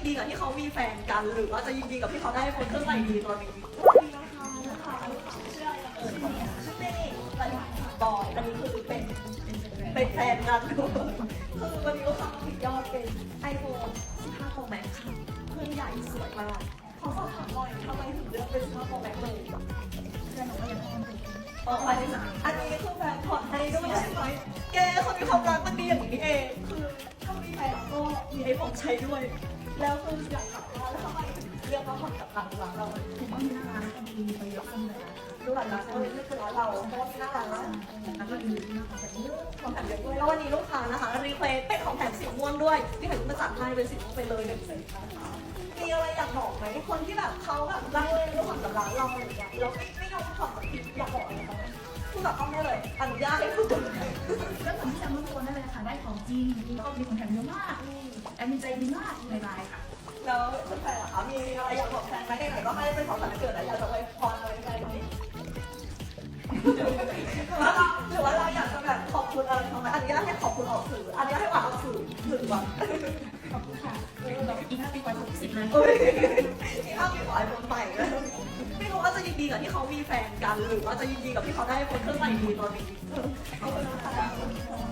นดีกับที่เขามีแฟนกัน หรือว่าจะยินดีกับที่เขาได้คนเครื่องใหม่ดีตัวนี้สวัสดีนะคะลูกค้าลูกค้าชื่อเอ่ยชื่อเมย์ไปบอยอันนี้คือเป็นเป็นแฟนกันคือวันนี้ลูกค้าปิดยอดเป็นไอโฟน15 Pro Max ค่ะเครื่องใหญ่สวยมากขอสอบถามหน่อยทำไมถึงเลือกเป็น15 Pro Max เลยเพื่อนหนูก็ยังต้องเป็นอ๋ออันนี้อันนี้คือแฟนถอดให้ด้วยใช่ไหมแกคนมีความรักมันดีอย่างนี้เองคือถ้ามีแฟนก็มีไอโฟนใช้ด้วย แล้วคืออยากถามว่าแล้วทำไมถึงเรียกว่าผ่อนกับทางร้านเราถือว่ามีน้าร้านก็ดีไปเยอะขึ้นเลยนะดูหลังร้านเลยนี่คือร้านเราเพราะว่าหน้าร้านแล้วแล้วก็ดีนะคะแบบนี้ของแถมเยอะด้วยแล้ววันนี้ลูกค้านะคะรีเควสเป็นของแถมสีม่วงด้วยที่เห็นมาจัดให้เป็นสีม่วงไปเลยหนึ่งเซตนะคะมีอะไรอยากบอกไหมคนที่แบบเขาแบบรักเลยแล้วผ่อนกับร้านเราอะไรอย่างเงี้ยแล้วไม่ไม่ยอมผ่อนกับพี่อยากบอกอะไรเขาไหมพูดแบบต้องได้เลยอนุญาตให้พูดก็ผมที่จำทุกคนได้เลยค่ะได้ของจริงแล้วก็มีของแถมเยอะมากแอดมินใจดีมากในไลน์ ค่ะแล้วคุณแฟนล่ะคะมีอะไรอยากบอกแฟนไหมไหนก็ให้เป็นของขวัญวันเกิดแล้วอยากจะไว้พรอะไรแฟนไหมหรือว่าเราหรือว่าเราอยากจะแบบขอบคุณอะไรเขาไหมอันุญาให้ขอบคุณออกสื่อ อันุญาตให้หวานออกสื่อสื่อว่าขอบคุณค่ะอีกห้าปีกว่าหกสิบเลยเอ้ยที่อ้ามีขอไอโฟนใหม่ไม่รู้ว่าจะยินดีกับที่เขามีแฟนกันหรือว่าจะยินดีกับที่เขาได้คนเครื่องใหม่ดีตัวนี้เอาไปนะคะ